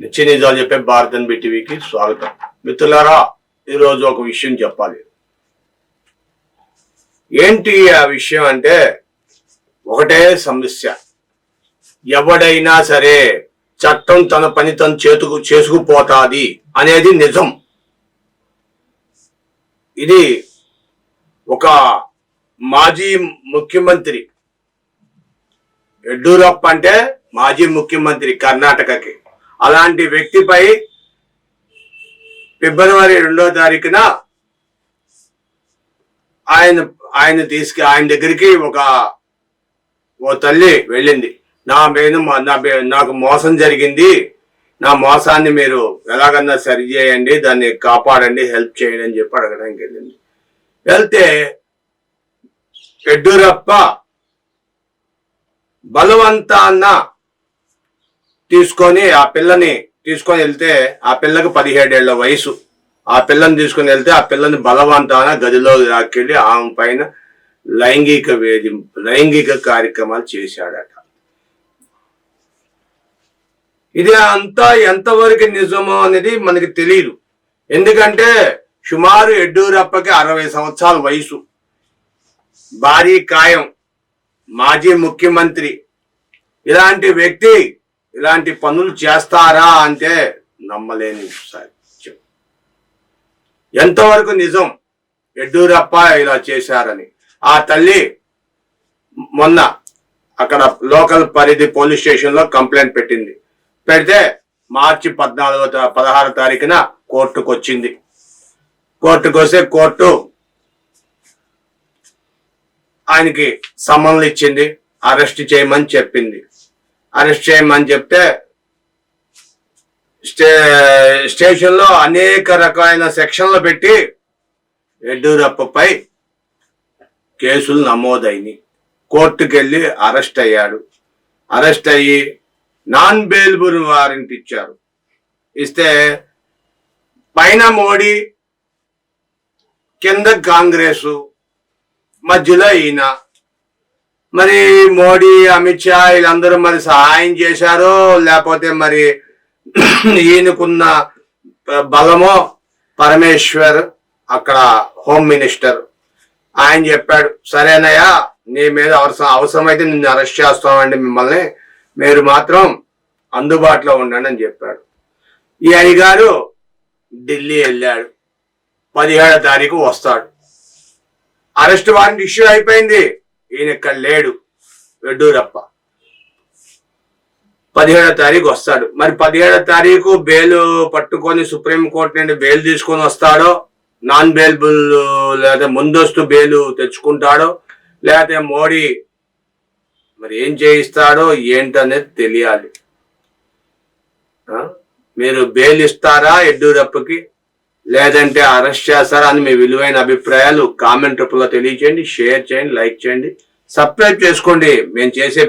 నిత్య నిజాలు చెప్పే భారతన్ బిటివికి స్వాగతం. మిత్రులారా ఈరోజు ఒక విషయం చెప్పాలి. ఏంటి ఆ విషయం అంటే ఒకటే సమస్య. ఎవడైనా సరే చట్టం తన పని తను చేతుకు చేసుకుపోతాది అనేది నిజం. ఇది ఒక మాజీ ముఖ్యమంత్రి. యడ్యూరప్ప అంటే మాజీ ముఖ్యమంత్రి కర్ణాటకకి. అలాంటి వ్యక్తిపై ఫిబ్రవరి రెండో తారీఖున ఆయన ఆయన తీసుకు ఆయన దగ్గరికి ఒక ఓ తల్లి వెళ్ళింది. నా మీద నా బే- నాకు మోసం జరిగింది. నా మోసాన్ని మీరు ఎలాగన్నా సరి చేయండి దాన్ని కాపాడండి హెల్ప్ చేయండి అని చెప్పి అడగడానికి వెళ్ళింది. వెళ్తే యడ్యూరప్ప బలవంతాన్న తీసుకొని ఆ పిల్లని తీసుకొని వెళ్తే ఆ పిల్లకు పదిహేడేళ్ళ వయసు. ఆ పిల్లని తీసుకొని వెళ్తే ఆ పిల్లని బలవంతాన గదిలో లాక్కెళ్ళి ఆమె పైన లైంగిక వేధింపు లైంగిక కార్యక్రమాలు చేశాడట. ఇది అంతా ఎంతవరకు నిజమో అనేది మనకి తెలియదు ఎందుకంటే సుమారు యడ్యూరప్పకి అరవై సంవత్సరాల వయసు. భారీ కాయం. మాజీ ముఖ్యమంత్రి. ఇలాంటి వ్యక్తి ఇలాంటి పనులు చేస్తారా అంటే నమ్మలేని సత్యం ఎంతవరకు నిజం? యడ్యూరప్ప ఇలా చేశారని. ఆ తల్లి మొన్న అక్కడ లోకల్ పరిధి పోలీస్ స్టేషన్లో కంప్లైంట్ పెట్టింది. పెడితే మార్చి పద్నాలుగో పదహారు పదహారో తారీఖున కోర్టుకు వచ్చింది కోర్టుకు వస్తే కోర్టు ఆయనకి సమన్లు ఇచ్చింది అరెస్ట్ చేయమని చెప్పింది. అరెస్ట్ చేయమని చెప్తే స్టే స్టేషన్లో అనేక రకమైన సెక్షన్లు పెట్టి యడ్యూరప్పపై కేసులు నమోదైనాయి. కోర్టుకు వెళ్ళి అరెస్ట్ అయ్యాడు. అరెస్ట్ అయ్యి నాన్ బెయిల్బుల్ వారెంట్ ఇచ్చారు. ఇస్తే పైన మోడీ కింద కాంగ్రెసు మధ్యలో ఈయన మరి మోడీ అమిత్ షా వీళ్ళందరూ మరి సహాయం చేశారో లేకపోతే మరి ఈయనకున్న బలమో పరమేశ్వర్ అక్కడ హోమ్ మినిస్టర్. ఆయన చెప్పాడు సరేనయ్యా నీ మీద అవసరం అవసరమైతే నిన్ను అరెస్ట్ చేస్తామండి మిమ్మల్ని. మీరు మాత్రం అందుబాటులో ఉండండి అని చెప్పాడు. ఈ అయ్యగారు ఢిల్లీ వెళ్ళాడు. పదిహేడో తారీఖు వస్తాడు. అరెస్ట్ వారెంట్ ఇష్యూ అయిపోయింది. ఈయన ఇక్కడ లేడు యడ్యూరప్ప పదిహేడో తారీఖు వస్తాడు. మరి పదిహేడో తారీఖు బెయిల్ పట్టుకొని సుప్రీం కోర్టు నుండి బెయిల్ తీసుకొని వస్తాడో నాన్ బెయిల్బుల్ లేదా ముందస్తు బెయిల్ తెచ్చుకుంటాడో లేకపోతే మోడీ మరి ఏం చేయిస్తాడో ఏంటనేది తెలియాలి. మీరు బెయిల్ ఇస్తారా యడ్యూరప్పకి లేదంటే అరెస్ట్ చేస్తారా అని మీ విలువైన అభిప్రాయాలు కామెంట్ రూపంలో తెలియచేయండి షేర్ చేయండి లైక్ చేయండి. సబ్స్క్రైబ్ చేసుకోండి. మేము చేసే